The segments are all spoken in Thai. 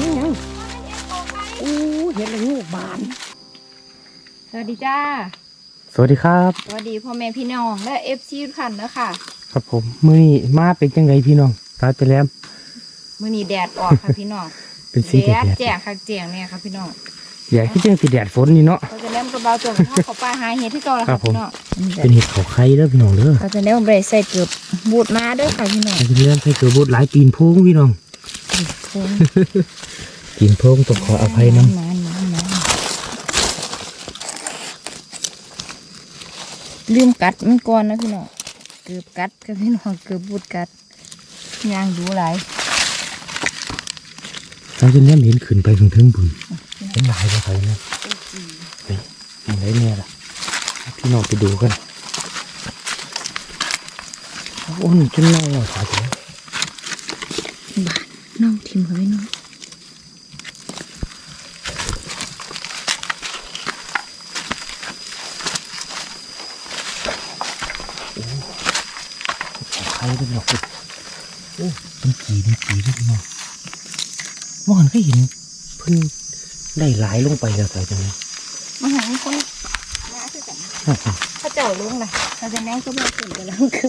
นี่หยังโอ้เห็นแล้วงูบาน สวัสดีจ้า สวัสดีครับ สวัสดีพ่อแม่พี่น้องและเอฟซีทุกท่านนะคะครับผมมื้อนี้มาเป็นจังไดพี่น้องตาจะแลมมื้อนี้แดดออกค่ะพี่น้องเป็นสีแดแดดดแจ่งค่ะแจ่งเนี่ยค่ะพี่น้องแดดที่จังสีแดดฝนนี่เนาะเราจะเล่มกระเบาจนกระทั่งเขาป้าหาเห็ดที่เก่าแล้วครัค่ะบผมพี่น้องเป็นเห็ดเขาไข่เด้อพี่น้องเด้อเราจะเล่มใบใส่เกือบบูดมาเด้วยค่ะพี่น้องตาจะแลมใส่เกลือบุดหลายตีนโพงพี่น้อง โค้งตีนโพงต้องขออภัยนำนานนานนานลืมกัดมันก่อนนะพี่น้องเกือบกัดค่ะพี่น้องเกือบบูดกัดยางดูหลายตาจะแลมเห็นขึ้นไปถึงถึงบุญเห็นหลายบ่ใส่นะเฮ้ยยังไงเนี่ยล่ะพี่น้องไปดูกันโอ้หนูจนเน่าอะตาจะแลมบาดน้อง ทิมเขาไว้น้องใครเป็นหรอกโอ้เป็นกี่เป็นกี่ด้วยพี่น้องเมื่อวานก็เห็นเพิ่นได้หลายลงไปแล้วใส่จังเลยมาหาคนมาคือกันถ้าเจ้าลุงนะเราจะแน่งก็มาถึงกันแล้วคือ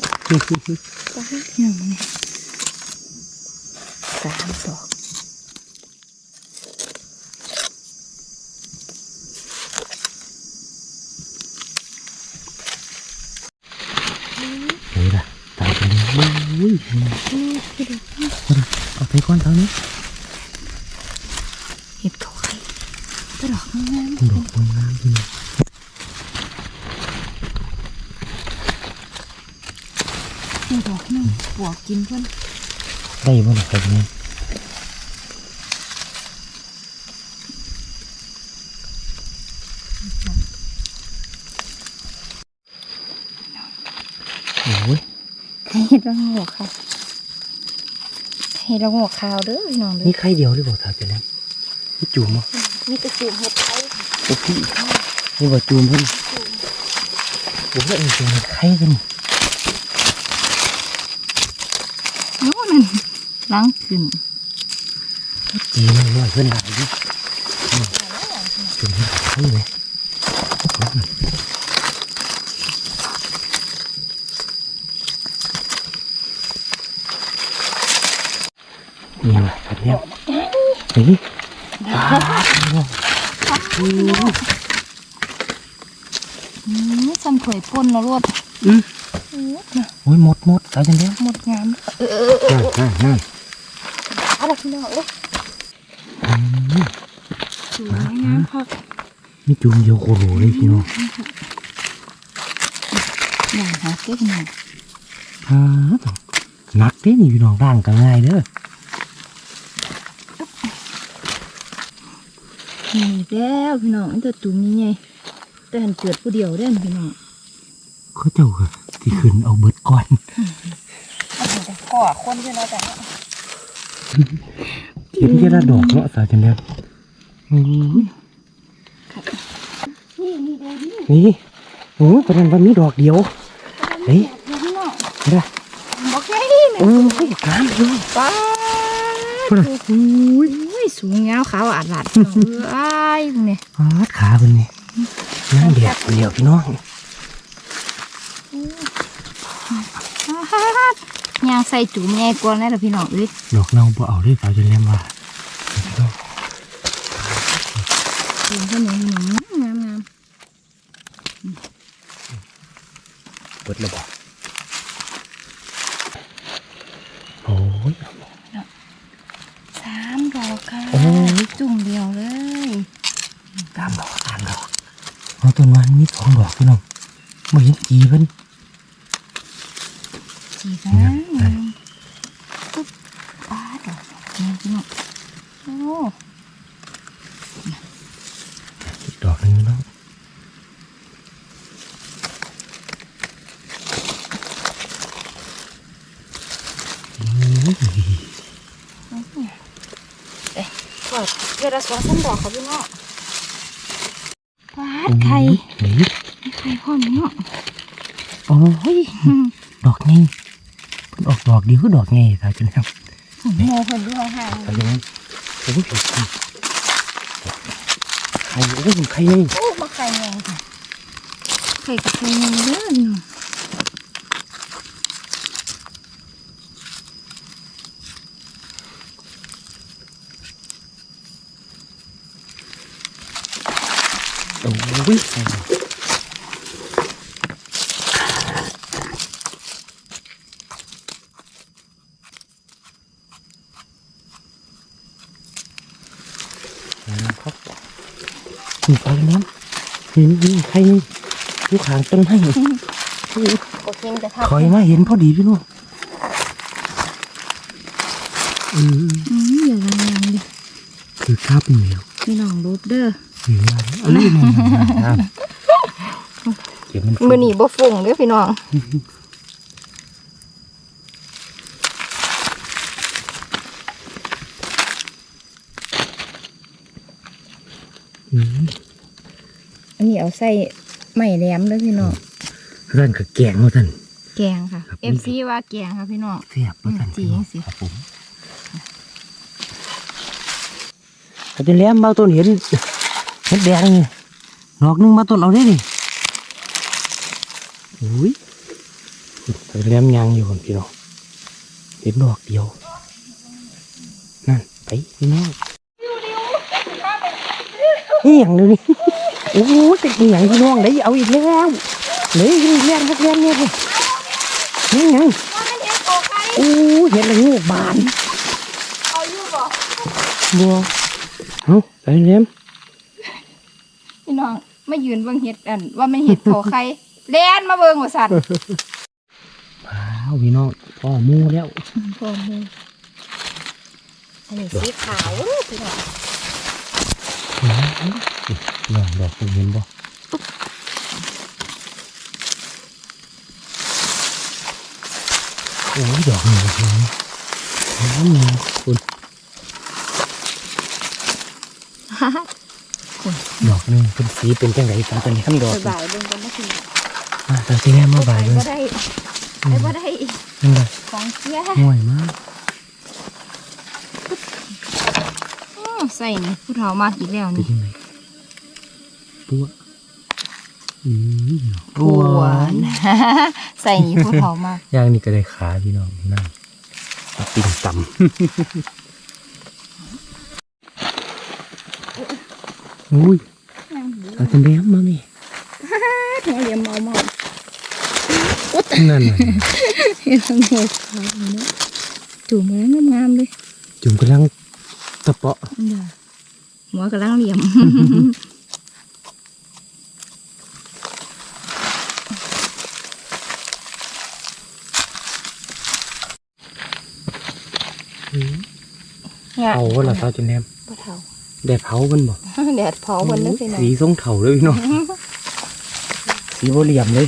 ป้าหนึ่งเนี่ย สามดอกไหนล่ะตายไปเลยอุ้ยเอาไปก่อนเท่านี้เห็ดเขาไข่ตลอดงามดอกงามๆพี่น้องนี่ดอกหนึ่งปวกกินเพื่อน ได้บ่ล่ะครับเนี่ยโอ้ยเห็ดละงอกค่ะเห็ดละงอกขาวเด้อพี่น้องเด้นี่อไข่เดียวหรือเปล่าตาจะแล้วนี่จูมอะนี่กระสูมเห็ดไข่โอ้พี่นี่ว่าจูมเพิ่นโอ้ยอันนี้เป็นไข่กันโน่นนั่น ล้างขึ้นจีมันน้อยเพิ่นหลายดิจูมเห็ดไข่เลยนี่แหละครับเนี่ยนี่อืมฉันเผยพ่นนะรวดอืมโอ้นะโอ้ยหมดหมดตายจังแล้วหมดงามเออเออเออนั่นนั่น นั่นอะไรพี่น้องเอ้ยอืมสวยงามค่ะนี่จูมเดียวโคโลเลยพี่น้องอย่างหาเก็บหน่อยอ่าหนักเด้นี่พี่น้องร่างก็ง่ายเด้อนี่แล้วพี่น้องมันจะตุ่มนี่ไงแต่หันเกิดผู้เดียวได้พี่น้องเขาเจ้าก็ที่ขึ้นเอาเบิดก่อนเอาแต่ข้อคนใช่ไหมแต่ เห็นแค่ละดอกเนาะสาวจังแล้วโอ้ยนี่นี่ดูดินี่โอ้ยประเด็นวันนี้ดอกเดียวเฮ้ยเดี๋ยวพี่น้องเด้อบอกไงโอ้ยกล้ามเลยป้าพุ่นน่ะโอ้ยอุ้ยสูงเงาวขาวอาดหลัดพี่น้องเอ้ยพวกเนี่ยอาดขาเป็นนี่นั่งแดดเดียวพี่น้อง ยางใส่จุ่มใหญ่กว่านั่นแหละพี่น้องเอ้ยดอกเน่าบ่เอาเลยสาวจังแล้วว่าจุ่มเท่านี้พี่น้องงามงามเบิดระบอกโอ้ยสามดอกค่ะโอ้ยจุ่มเดียวเลยตามดอกตามดอกเอาต้นวันมีสองดอกพี่น้องไม่เห็นจีเพิ่น จีกันนะงามปึ๊บป้าดอกงามพี่น้องโอ้ กดเดือน ละสองสามดอกค่ะพี่น้องปาดไข่ไหนไข่พร้อมเนาะโอ้ยดอกไงเพิ่นออกดอกเดียวคือดอกไงตาจันครับโมเพิ่นดูห่างตาจันครับโอ้ยผิดไข่ไข่โอ้ยไข่ไงๆโอ้มาไข่ไงค่ะไข่กับไข่ไงเด้อพี่น้อง โอ้ยไข่ครับนี่ปลาน้ำนี่นี่ไข่นี่อยู่ข้างต้นไม้โอเคจะทับคอยมาเห็นพอดีพี่น้องอืมอืมอย่าลังลังดิคือคาบเหนียวพี่น้องรูปเด้อ เหนียวเอ้ยนี่นะเก็บมันมือหนีบ่ฝุ่งเด้อพี่น้องอืมอันนี้เอาใส่ไม้แหลมเด้อพี่น้องเรื่องกับแกงว่าท่านแกงค่ะครับ FC ว่าแกงค่ะพี่น้องเสียบว่าท่านอืมจริงสิครับผมก็จะแหล้วมาต้นเห็น เห็นแดงนี่ดอกนึงมาต้นเอาได้ดิอุ้ยไปแหล้วยางอยู่คนพี่น้องเห็นดอกเดียว นั่นไปพี่น้องนี่อย่างเลยนี่โอ้โหเป็นอหย่างพี่น้องได้เอาอีกแล้วเลยยิงแรงพักแรงเนี่ยพี่นี่ยังว่ามันเห็นโอ้เห็นแล้วงูบานเอาอยู่บ่บัวเอ้าไปเลี้ยม พี่น้องมายืนเบิ่งเห็ดอันว่ามันเห็ดโกไข่แล่นมาเบิ่งว่าสั่นว้าวพี่น้องพ่อหมูแล้วพอมืออันนี้สีขาวเด้อพี่น้องน้องดอกคุณเห็นบ่โอ้ยดอกนี่ดอกนี่น้ำนี่คุณ ดอกหนึงเป็นสีเป็นจังไงตาตอนนี้คำดอกสบายเบิ่งกันนะพี่น้องมาตาสีแม่มาบ่ายเลบ่ยได้ได้บ่ได้นั่นเลยของเสียห่วยมากอื้อใส่นี่ผู้เฒ่ามากอีกแล้วเป็นนี่ยังไงปัวอืมปวนใส่นี่ผู้เฒ่ามากย่างนี่ก็ได้ขาพี่น้องนั่นเอาปิ่งต่ำอุ้ย เอาจนแดงมาม่หัวเลี่ยงมเมาเมานั่นน่ะเห็นทั้งหัวขาวเนาะจุ่มแล้วงามๆเลย จุ่มกำลังตะเปาะหัวกำลังเหลี่ยมเนี่ยเผาวันละเท้าจินแดงผู้เฒ่า ได้เผามันบ่แดดเผาวันนึกไปหน่อยสีทรงเถาเลยพี่น้องสีโบเหลี่ยมเลย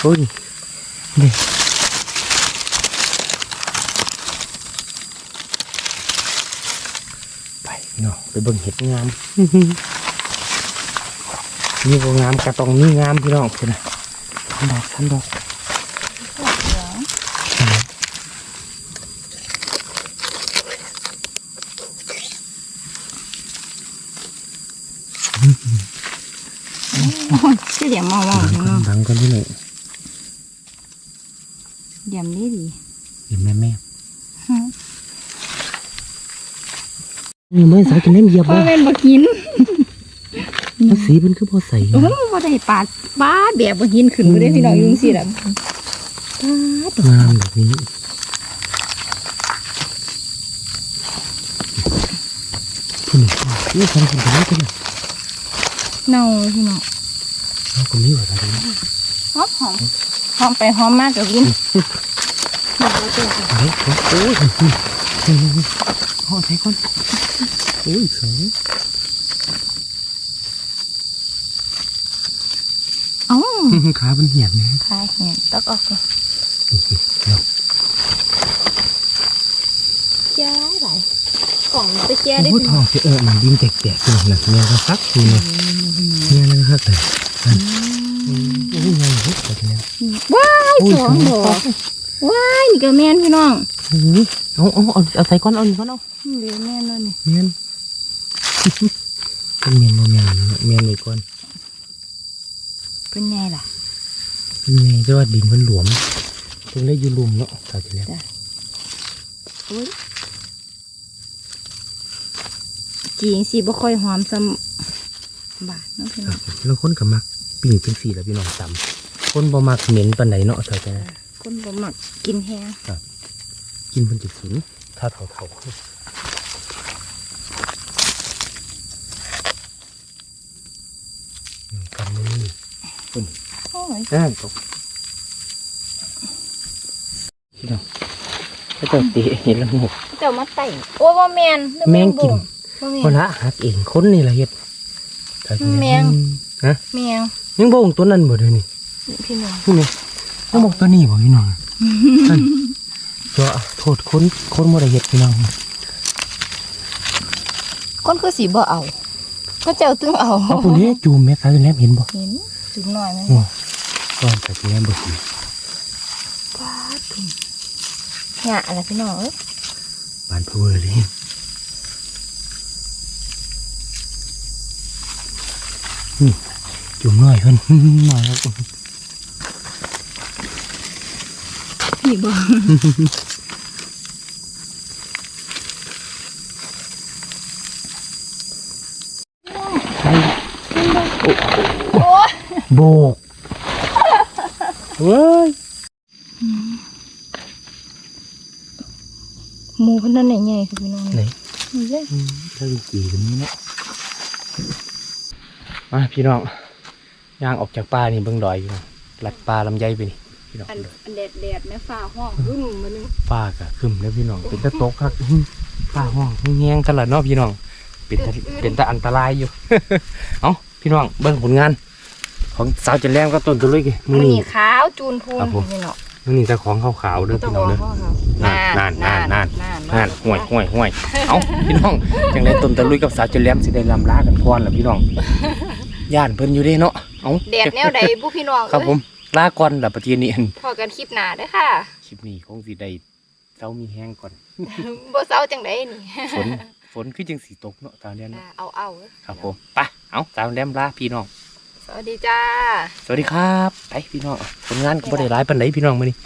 โอ้ยนี่ไปพี่น้องไปเบิ่งเห็ดงามนี่ก็งามกระตองนี่งามพี่น้องคุณนะทันดอกทันดอก ชื่อ เหลี่ยมเมาเมาดังกันดังกันที่ไหนเหลี่ยมนี่ดีเห็นแม่แม่นี่ไม่ใส่กันเล่มเหยียบพ่อบ่เป็นบ่กินแล้วสีมันคือพอใส่โอ้ยบ่ได้ปาดปาดแบบบ่กินขึ้นบ่ได้พี่น้องยุ่งซี่ล่ะปาดงามแบบนี้คุณนี่ทำกันได้กันเน่าพี่น้อง เราคนนี้ว่าอะไรนะหอมหอมหอมไปหอมมากกับวินเฮ้ยโอ้ยโอ้ยใส่คนโอ้ยสองเอ้าขาเป็นเหี่ยนนะคายเห็นตอกออกเลยเดี๋ยวย้ายไหลกล่องไปแช่ได้โอ้ทองสิเออมันดินแตกๆอยู่นั่นแม่ก็ซักอยู่เนี่ยแม่นั่นครับแต่ นั่นอืมโอ้ยใหญ่เฮ็ดแบบนี้ว้ายสองดอกว้ายนี่ก็แม่นพี่น้องโอ้ยเอาเอาเอาเอาใส่ก้อนเอานี่ก้อนเอาเดี๋ยวแม่นแล้วนี่เมียนเป็นเมียนบ่เมียนนะเมียนนี่ก่อนเป็นไงล่ะเป็นไงจะว่าดินมันหลวมถึงได้อยู่หลุมเนาะตาทีแล้วอุ้ยจีงสิบ่ค่อยหอมซ้ำบาทเน้องพี่น้องแล้วคนก็มัก ปิ่งเป็นสีแล้วพี่น้องตำคนบ่มักเหม็นปานใดเนาะตาทีแล้วคนบ่มักกินแห้งกินเพิ่นสิฝืนถ้าเท่าๆอืมกันมือโอ้ยอ่าตกพี่น้องก็จะตีเห็นแล้วหมกเจ้ามาไต่โอ้ยว่าแมนหรือแมงกินบ่แมคนนละหักเองคนนี่ละเฮ็ดตาทีล้วแมงฮะแมง ยังบ่งตัวนั้นบ่เด้อนี่พี่น้องนี่นี่ยังบอกตัวนี้บ่พี่น้องนั่นตัวโทษคนคนบ่ได้เฮ็ดพี่น้องคนคือสีบ่เอาก็เจ้าตึงเอาเอาคนนี้จูมแม่ตาแลมเห็นบ่เห็นจุงหน่อยไหมโอ้ก้อนตาแลมบ่เห็นป้าดถุงหยะอะไรพี่น้องเอ้ยบานเพอเลยนี่ จูมน้อยเพิ่นน้อยครับพี่บ่ใช่โอ้ยโบกเว้ยหมูเพิ่นนั่นใหญ่ๆคือพี่น้องไหนนี่เลยอืมถ้าลูกจีกันนี้เนาะมาพี่น้อง ย่างออกจากป่านี่เบิ่งดอยอยู่นะลัดป่าลำไยไปนี่พี่น้องอันอันแดดแดดแม่ฟ้าห้องรุ่มมานึงฟ้ากะขึ้นแล้วพี่น้องเป็นตะตกครับฟ้าห้องแงงตลอดเนาะพี่น้อง เป็นตะเป็นตะอันตรายอยู่ เอ้าพี่น้องเบิ่งผลงาน ของสาวจันแรมก็ต้นตัวเล็กมืมัอนนี่นี่ขาวจูนพูนครับผมพี่น้องมือนี่เจ้าของขาวๆเด้อต้อพี่งน้องรอเด้อพ่อเขานานนานนานนานนานนั่นห่วยห่วยห่วยเอ้าพี่น้องจังไดต้นตะลุยกับสาวจันแรมสิได้ลำลากันก่อนล่ะพี่น้องย่านเพิ่นอยู่เด้เนาะ เอ้าแดดแนวใดบุพี่น้องครับผมลาก่อนล่ะประเทศนี้พอกันคลิปหน้าเด้อค่ะ คลิปนี้คงสิได้เช้ามีแห้งก่อนบ่เศร้าจังไดนี่ฝนฝนคือจังสีตกเนาะตอนนี้เนาะเอาเอาครับผมไปเอาสาวแรมลาพี่น้องสวัสดีจ้า สวัสดีครับ ไปพี่น้องผลงานก็บ่ได้ร้ายปันไหนพี่น้องมื้อนี้